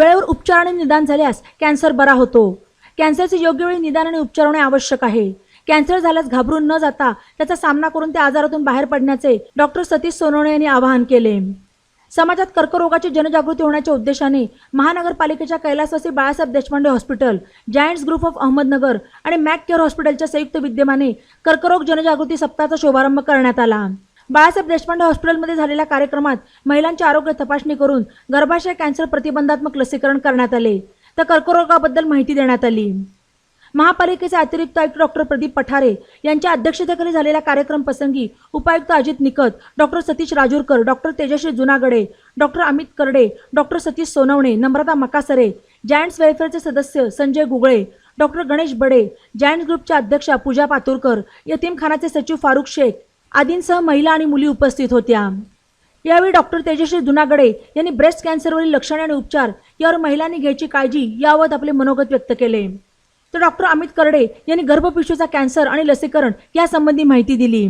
वेळेवर उपचार आणि निदान झाल्यास कॅन्सर बरा होतो. कॅन्सरचे योग्य वेळी निदान आणि उपचार होणे आवश्यक आहे. कॅन्सर झाल्यास घाबरून न जाता त्याचा सामना करून त्या आजारातून बाहेर पडण्याचे डॉक्टर सतीश सोनवणे यांनी आवाहन केले. समाजात कर्करोगाची जनजागृती होण्याच्या उद्देशाने महानगरपालिकेच्या कैलासवासी Balasaheb Deshpande hospital giants group of Ahmednagar आणि मॅक केअर हॉस्पिटलच्या संयुक्त विद्यमाने कर्करोग जनजागृती सप्ताहाचा शुभारंभ करण्यात आला. बाळासाहेब देशपांडे हॉस्पिटलमध्ये झालेल्या कार्यक्रमात महिलांची आरोग्य तपासणी करून गर्भाशय कॅन्सर प्रतिबंधात्मक लसीकरण करण्यात आले. तर कर्करोगाबद्दल माहिती देण्यात आली. महापालिकेचे अतिरिक्त आयुक्त डॉक्टर प्रदीप पठारे यांच्या अध्यक्षतेखाली झालेल्या कार्यक्रम प्रसंगी उपायुक्त Ajit Nikat doctor Satish Rajurkar doctor Tejashri Junagade doctor Amit Karde doctor Satish Sonawane Namrata Makasare Giants वेलफेअरचे सदस्य संजय गुगळे डॉक्टर गणेश बडे जायंट्स ग्रुपच्या अध्यक्षा पूजा पातुरकर यतीमखानाचे सचिव फारुख शेख आदींसह महिला आणि मुली उपस्थित होत्या. यावेळी डॉक्टर तेजश्री जुनागडे यांनी ब्रेस्ट कॅन्सरवरील लक्षणे आणि उपचार यावर महिलांनी घ्यायची काळजी याबाबत आपले मनोगत व्यक्त केले. तर डॉक्टर अमित करडे यांनी गर्भपिशूचा कॅन्सर आणि लसीकरण यासंबंधी माहिती दिली.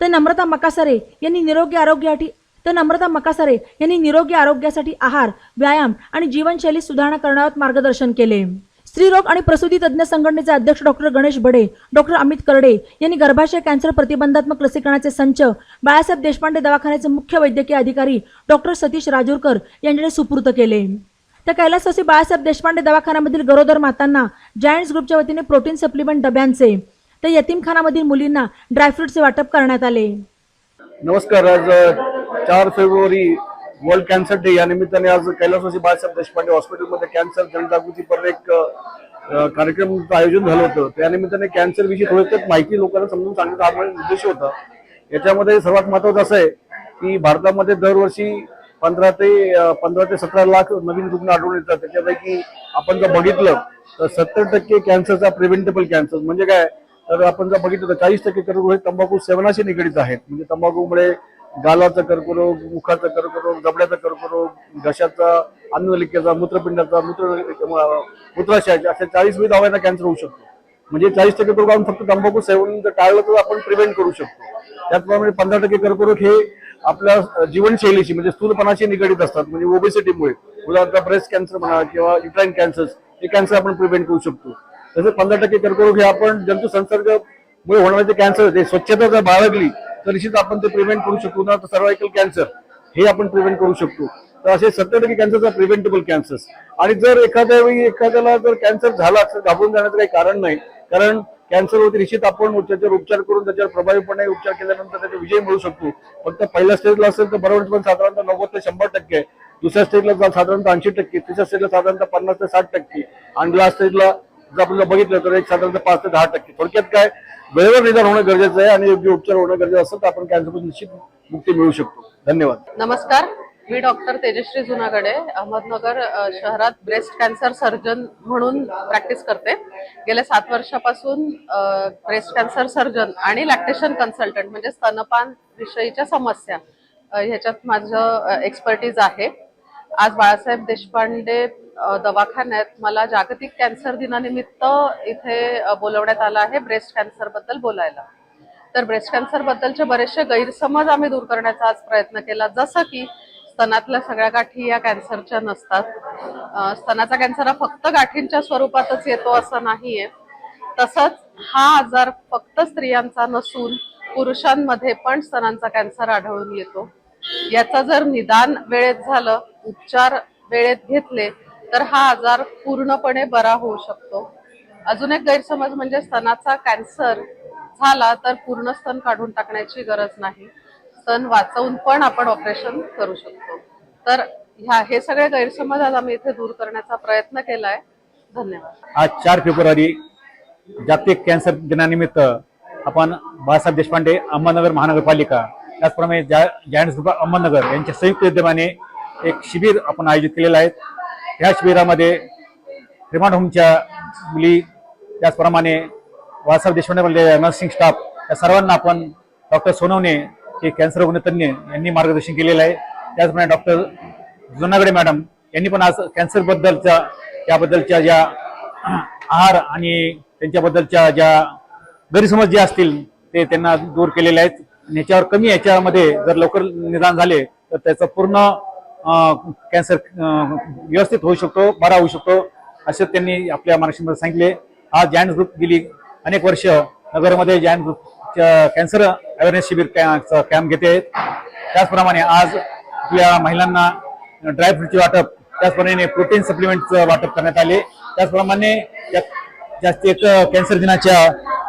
तर नम्रता मकासारे यांनी निरोगी आरोग्यासाठी तर नम्रता मकासारे यांनी निरोगी आरोग्यासाठी आहार व्यायाम आणि जीवनशैली सुधारणा करण्यावर मार्गदर्शन केले. स्त्रीरोग आणि प्रसूती तज्ज्ञ संघटनेचे अध्यक्ष डॉक्टर गणेश बडे डॉक्टर अमित करडे यांनी गर्भाशय कॅन्सर प्रतिबंधात्मक लसीकरणाचे संच बाळासाहेब देशपांडे दवाखान्याचे मुख्य वैद्यकीय अधिकारी डॉक्टर सतीश राजूरकर यांच्याकडे सुपूर्त केले. तर कैलासवासी बाळासाहेब देशपांडे दवाखान्यामधील गरोदर मातांना जायंट्स ग्रुपच्या वतीने प्रोटीन सप्लिमेंट डब्यांचे तर यतीमखानामधील मुलींना ड्रायफ्रुटचे वाटप करण्यात आले. नमस्कार. आज चार फेब्रुवारी वर्ल्ड कॅन्सर डे या निमित्ताने आज कैलासवासी बाळासाहेब देशपांडे हॉस्पिटलमध्ये कॅन्सर जनजागृतीपर एक कार्यक्रम कार्यक्रमाचं आयोजन झालं होतं. त्या निमित्ताने कॅन्सर विषयी थोडक्यात माहिती लोकांना समजून सांगण्याचा हा माझा उद्देश होता. याच्यामध्ये सर्वात महत्वाचं असं आहे की भारतामध्ये दरवर्षी पंधरा ते पंधरा ते सतरा लाख नवीन रुग्ण आढळून येतात. त्याच्यापैकी आपण जर बघितलं तर सत्तर टक्के कॅन्सरचा प्रिव्हेंटेबल कॅन्सर म्हणजे काय? तर आपण जर बघितलं तर चाळीस टक्के कर्करोग हे तंबाखू सेवनाशी निगडीत आहेत. म्हणजे तंबाखूमुळे गालाचा कर्करोग मुखाचा कर्करोग जबड्याचा कर्करोग घशाचा अन्नलिकेचा मूत्रपिंडाचा मूत्र मूत्राशयाचा अशा चाळीस विविध अवयवांना कॅन्सर होऊ शकतो. म्हणजे चाळीस टक्के कर्करोग आपण फक्त तंबाखू सेवन जर टाळलं तर आपण प्रिव्हेंट करू शकतो. त्याचप्रमाणे पंधरा टक्के कर्करोग हे आपल्या जीवनशैलीशी म्हणजे स्थूलपणाशी निगडीत असतात. म्हणजे ओबेसिटीमुळे उदाहरणार्थ ब्रेस्ट कॅन्सर म्हणा किंवा युट्राईन कॅन्सर हे कॅन्सर आपण प्रिव्हेंट करू शकतो. तसंच पंधरा टक्के कर्करोग हे आपण जंतू संसर्गामुळे होणारे जे कॅन्सर ते स्वच्छता जर बाळगली तर निश्चित आपण ते प्रिव्हेंट करू शकतो. उदाहरणार्थ सर्वायकल कॅन्सर हे आपण प्रिव्हेंट करू शकतो. तर असे सत्तर टक्के कॅन्सरचा प्रिव्हेंटेबल कॅन्सर्स आणि जर एखाद्या वेळी एखाद्याला जर कॅन्सर झाला तर घाबरून जाण्याचं काही कारण नाही. कारण कॅन्सरवरती निश्चित आपण त्याच्यावर उपचार करून त्याच्यावर प्रभावीपणे उपचार केल्यानंतर त्याचा विजय मिळू शकतो. फक्त पहिल्या स्टेजला असेल तर बरोबर पण साधारणतः नव्वद ते शंभर टक्के. आहे. दुसऱ्या स्टेजला साधारणतः ऐंशी टक्के. तिसऱ्या स्टेजला साधारणतः पन्नास ते साठ टक्के. आणि लास्ट स्टेजला जर आपण बघितलं तर एक साधारणतः पाच ते दहा टक्के. थोडक्यात काय? वेळेवर निदान होणं गरजेचं आहे आणि योग्य उपचार होणं गरजेचं असेल तर आपण कॅन्सरपासून निश्चित मुक्ती मिळू शकतो. धन्यवाद. नमस्कार. मी डॉक्टर तेजश्री जुनागडे अहमदनगर शहरात ब्रेस्ट कॅन्सर सर्जन म्हणून प्रॅक्टिस करते. गेल्या सात वर्षापासून ब्रेस्ट कॅन्सर सर्जन आणि लॅक्टेशन कन्सल्टंट म्हणजे स्तनपान विषयीच्या समस्या ह्याच्यात माझं एक्सपर्टीज आहे. आज बाळासाहेब देशपांडे दवाखान्यात. मला जागतिक कॅन्सर दिनानिमित्त इथे बोलवण्यात आलं आहे ब्रेस्ट कॅन्सरबद्दल बोलायला. तर ब्रेस्ट कॅन्सर बद्दलचे बरेचसे गैरसमज आम्ही दूर करण्याचा आज प्रयत्न केला. जसं की स्तनातल्या सगळ्या गाठी या कॅन्सरच्या नसतात. स्तनाचा कॅन्सर हा फक्त गाठींच्या स्वरूपातच येतो असं नाहीये. तसंच हा आजार फक्त स्त्रियांचा नसून पुरुषांमध्ये पण स्तनांचा कॅन्सर आढळून येतो. याचं जर निदान वेळेत झालं उपचार वेळेत घेतले तर हा आजार पूर्णपणे बरा होऊ शकतो. अजून एक गैरसमज म्हणजे स्तनाचा कॅन्सर झाला तर पूर्ण स्तन काढून टाकण्याची गरज नाही. स्तन वाचवून पण आपण ऑपरेशन करू शकतो. तर ह्या हे सगळे गैरसमज आज आम्ही इथे दूर करण्याचा प्रयत्न केलाय. धन्यवाद. आज चार फेब्रुवारी जागतिक कॅन्सर दिनानिमित्त आपण बाळासाहेब देशपांडे अहमदनगर महानगरपालिका त्याचप्रमाणे जा जायंट्स ग्रुप अहमदनगर यांच्या संयुक्त विद्यमाने एक शिबिर आपण आयोजित केलेलं आहे. ह्या शिबिरामध्ये रिमांड होमच्या मुली त्याचप्रमाणे वासाहेब देशपांडे नर्सिंग स्टाफ या सर्वांना आपण डॉक्टर सोनवणे हे कॅन्सर रुग्णतज्ञ यांनी मार्गदर्शन केलेलं आहे. त्याचप्रमाणे डॉक्टर जुनागडे मॅडम यांनी पण आज कॅन्सरबद्दलच्या त्याबद्दलच्या ज्या आहार आणि त्यांच्याबद्दलच्या ज्या गैरसमज जे असतील ते त्यांना दूर केलेले आहेत. आणि याच्यावर कमी याच्यामध्ये जर लवकर निदान झाले तर त्याचं पूर्ण कॅन्सर व्यवस्थित होऊ शकतो बरा होऊ शकतो असं त्यांनी आपल्या महाराष्ट्रामध्ये सांगितले. हा जायंट ग्रुप गेली अनेक वर्ष नगरमध्ये जायंट ग्रुपच्या कॅन्सर अवेअरनेस शिबिर कॅ- कॅम्प घेते. आहेत त्याचप्रमाणे आज आपल्या महिलांना ड्रायफ्रूटचे वाटप त्याचप्रमाणे प्रोटीन सप्लिमेंटचं वाटप करण्यात आले. त्याचप्रमाणे या एक कॅन्सर दिनाच्या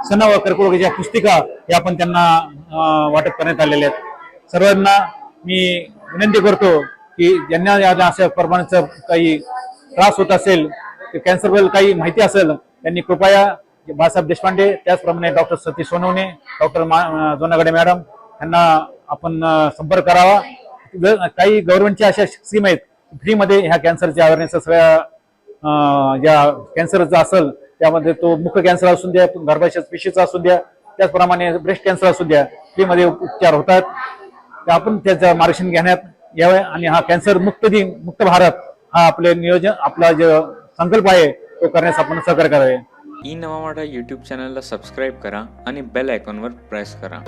सण व कर्करोगाच्या पुस्तिका हे आपण त्यांना वाटप करण्यात आलेल्या आहेत. सर्वांना मी विनंती करतो की ज्यांना या अशा प्रमाणाचा काही त्रास होत असेल कॅन्सरबद्दल काही माहिती असेल त्यांनी कृपया बाळासाहेब देशपांडे त्याचप्रमाणे doctor Satish Sonawane doctor Jonagade madam यांना आपण संपर्क करावा. काही गव्हर्नमेंटच्या अशा स्कीम आहेत फ्रीमध्ये ह्या कॅन्सरच्या अवेअरनेस सगळ्या ज्या कॅन्सरचा असेल त्यामध्ये तो मुख्य कॅन्सर असून द्या गर्भाशय पिशीचा असू द्या त्याचप्रमाणे ब्रेस्ट कॅन्सर असू द्या फ्रीमध्ये उपचार होतात. तर आपण त्याचं मार्गदर्शन घेण्यात यावे आणि हा कॅन्सर मुक्त दिन मुक्त भारत हा आपले नियोजन आपला जो संकल्प आहे तो करण्यास आपण सहकार्य करावे. ई नवा मराठा यूट्यूब चॅनलला सबस्क्राईब करा आणि बेल आयकॉनवर प्रेस करा.